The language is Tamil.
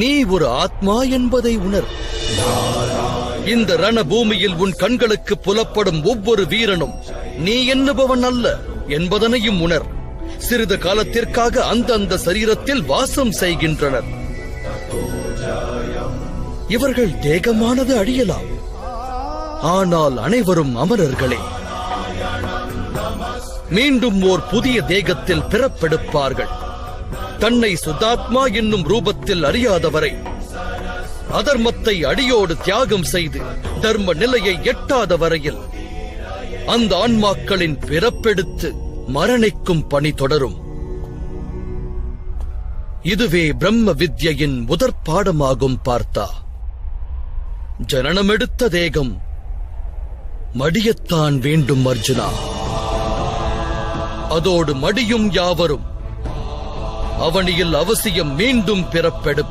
நீ ஒரு ஆத்மா என்பதை உணர். இந்த ரணபூமியில் உன் கண்களுக்கு புலப்படும் ஒவ்வொரு வீரனும் நீ என்னுபவன் அல்ல என்பதனையும் உணர். சிறிது காலத்திற்காக அந்தந்த சரீரத்தில் வாசம் செய்கின்றனர். இவர்கள் தேகமானது அழியலாம். ஆனால் அனைவரும் அமரர்களே. மீண்டும் ஓர் புதிய தேகத்தில் பிறப்பெடுப்பார்கள். தன்னை சுதாத்மா என்னும் ரூபத்தில் அறியாதவரை அதர்மத்தை அடியோடு தியாகம் செய்து தர்ம நிலையை எட்டாத வரையில் அந்த ஆன்மாக்களின் பிறப்பெடுத்து மரணிக்கும் பணி தொடரும். இதுவே பிரம்ம வித்யின் முதற் பாடமாகும் பார்த்தா. ஜனனமெடுத்த தேகம் மடியத்தான் வேண்டும் அர்ஜுனா. அதோடு மடியும் யாவரும் அவனியில் அவசியம் மீண்டும் பிறப்பெடுப்பு